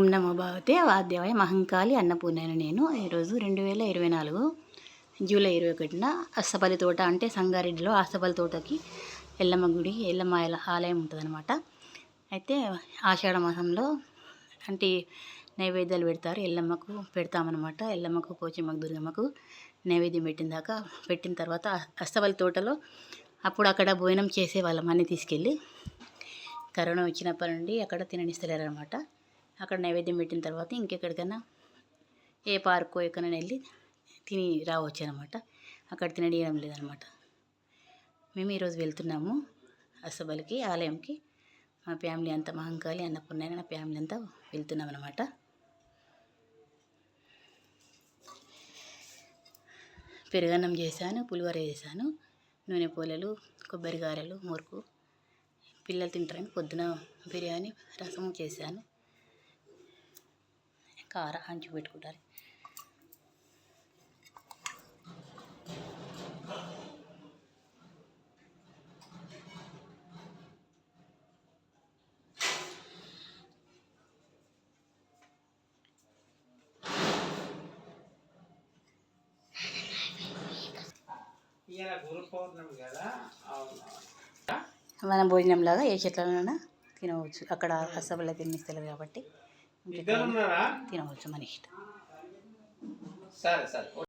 ఓం నమో భగవతే వాద్యవాయ మహంకాళి అన్నపూర్ణను నేను. ఈరోజు రెండు వేల ఇరవై నాలుగు జూలై ఇరవై ఒకటిన అస్తపల్లి తోట అంటే సంగారెడ్డిలో అస్తపల్లి తోటకి ఎల్లమ్మ గుడి ఎల్లమ్మ ఆలయం ఉంటుందన్నమాట. అయితే ఆషాఢ మాసంలో అంటే నైవేద్యాలు పెడతారు. ఎల్లమ్మకు పెడతామన్నమాట. ఎల్లమ్మకు పోచమ్మకు దుర్గమ్మకు నైవేద్యం పెట్టిన దాకా పెట్టిన తర్వాత అస్తపల్లి తోటలో అప్పుడు అక్కడ భోజనం చేసేవాళ్ళం. అన్నీ తీసుకెళ్ళి కరోనా వచ్చినప్పటి నుండి అక్కడ తిననిస్తలేరు అనమాట అక్కడ నైవేద్యం పెట్టిన తర్వాత ఇంకెక్కడికైనా ఏ పార్కో ఎక్కడైనా వెళ్ళి తిని రావచ్చు అనమాట అక్కడ తినడం లేదనమాట. మేము ఈరోజు వెళ్తున్నాము అసబలికి ఆలయంకి. మా ఫ్యామిలీ అంతా మహంకాళి అన్నపూర్ణ నా ఫ్యామిలీ అంతా వెళ్తున్నాం అనమాట పెరుగన్నం చేశాను పులిహోర చేశాను నూనె పూలలు కొబ్బరి గారెలు మురుకు. పిల్లలు తింటారని పొద్దున బిర్యానీ రసం చేశాను. కార హంచి పెట్టుకుంటారు. మన భోజనం లాగా ఏ చెట్లలోనైనా తినవచ్చు. అక్కడ అసబల్ల తినిస్తారు కాబట్టి. తినవచ్చు మన ఇష్టం సరే సరే